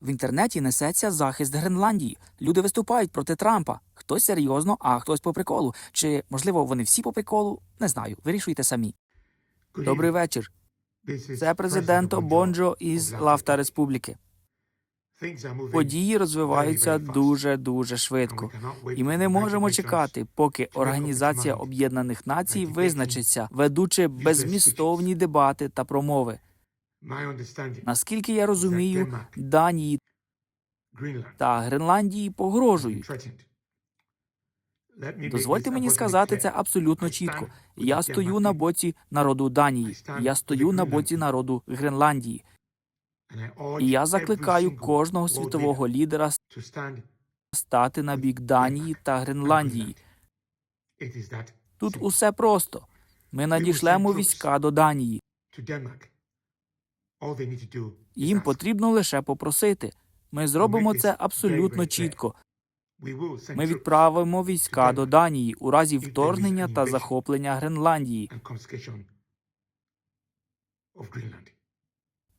В інтернеті несеться захист Гренландії. Люди виступають проти Трампа. Хтось серйозно, а хтось по приколу. Чи можливо вони всі по приколу? Не знаю. Вирішуйте самі. Добрий вечір. Це президент Обонджо із Лавта Республіки. Події розвиваються дуже дуже швидко, і ми не можемо чекати, поки Організація Об'єднаних Націй визначиться, ведучи безмістовні дебати та промови. Наскільки я розумію, Данії та Гренландії погрожують. Дозвольте мені сказати це абсолютно чітко. Я стою на боці народу Данії. Я стою на боці народу Гренландії. І я закликаю кожного світового лідера стати на бік Данії та Гренландії. Тут усе просто. Ми надішлемо війська до Данії. Їм потрібно лише попросити. Ми зробимо це абсолютно чітко. Ми відправимо війська до Данії у разі вторгнення та захоплення Гренландії.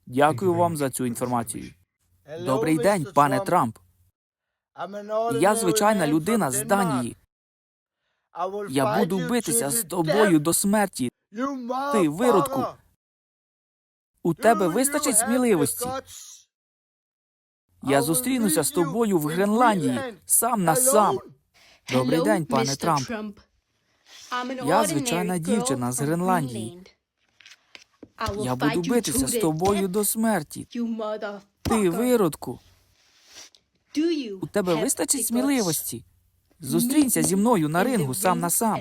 Дякую вам за цю інформацію. Добрий день, пане Трамп. Я звичайна людина з Данії. Я буду битися з тобою до смерті. Ти виродку. У тебе вистачить сміливості. Я зустрінуся з тобою в Гренландії сам на сам. Добрий день, пане Трамп. Я звичайна дівчина з Гренландії. Я буду битися з тобою до смерті. Ти виродку. У тебе вистачить сміливості. Зустрінься зі мною на рингу сам на сам.